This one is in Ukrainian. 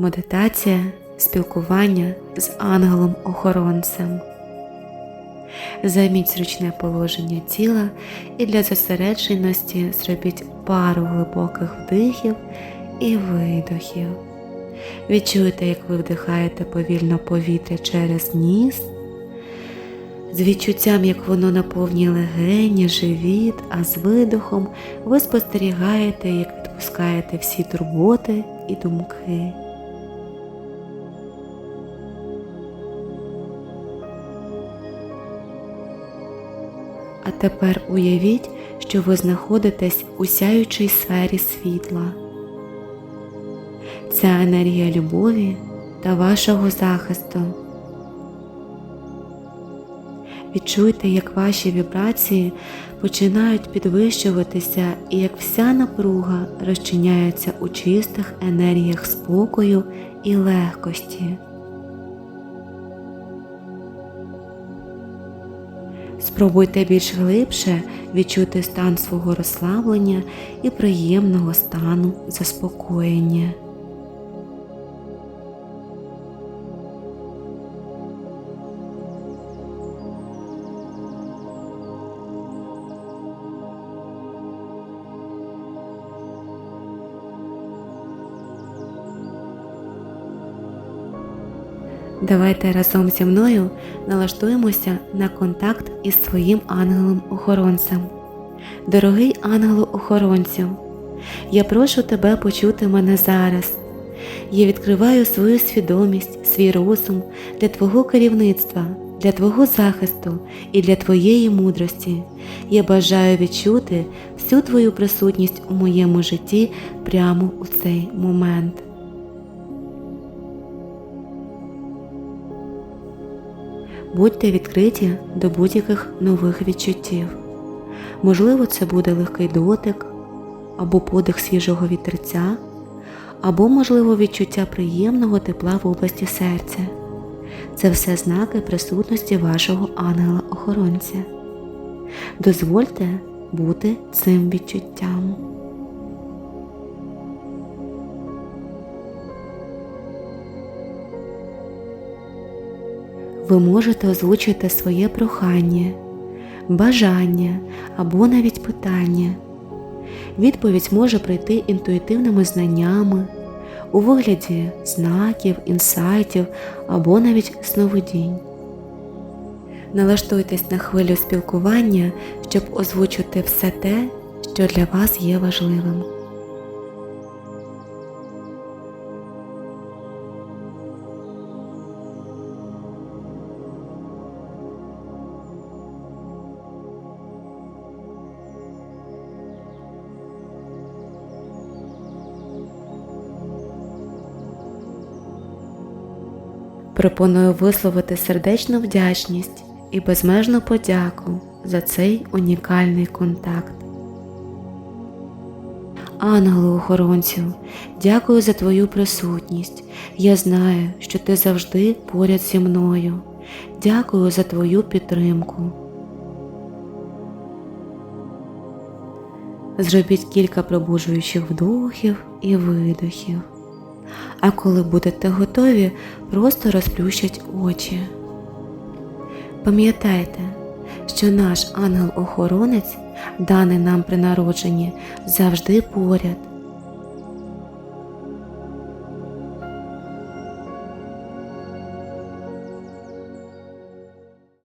Медитація спілкування з ангелом-охоронцем. Займіть зручне положення тіла і для зосередженості зробіть пару глибоких вдихів і видохів. Відчуйте, як ви вдихаєте повільно повітря через ніс, з відчуттям, як воно наповнює легені, живіт, а з видохом ви спостерігаєте, як відпускаєте всі турботи і думки. А тепер уявіть, що ви знаходитесь у сяючій сфері світла. Ця енергія любові та вашого захисту. Відчуйте, як ваші вібрації починають підвищуватися і як вся напруга розчиняється у чистих енергіях спокою і легкості. Спробуйте більш глибше відчути стан свого розслаблення і приємного стану заспокоєння. Давайте разом зі мною налаштуємося на контакт із своїм ангелом-охоронцем. Дорогий ангелу-охоронцю, я прошу тебе почути мене зараз. Я відкриваю свою свідомість, свій розум для Твого керівництва, для Твого захисту і для Твоєї мудрості. Я бажаю відчути всю Твою присутність у моєму житті прямо у цей момент. Будьте відкриті до будь-яких нових відчуттів. Можливо, це буде легкий дотик, або подих свіжого вітерця, або, можливо, відчуття приємного тепла в області серця. Це все знаки присутності вашого ангела-охоронця. Дозвольте бути цим відчуттям. Ви можете озвучити своє прохання, бажання або навіть питання. Відповідь може прийти інтуїтивними знаннями, у вигляді знаків, інсайтів або навіть сновидінь. Налаштуйтесь на хвилю спілкування, щоб озвучити все те, що для вас є важливим. Пропоную висловити сердечну вдячність і безмежну подяку за цей унікальний контакт. Ангелу-охоронцю, дякую за твою присутність. Я знаю, що ти завжди поряд зі мною. Дякую за твою підтримку. Зробіть кілька пробуджуючих вдохів і видохів. А коли будете готові, просто розплющать очі. Пам'ятайте, що наш ангел-охоронець, даний нам при народженні, завжди поряд.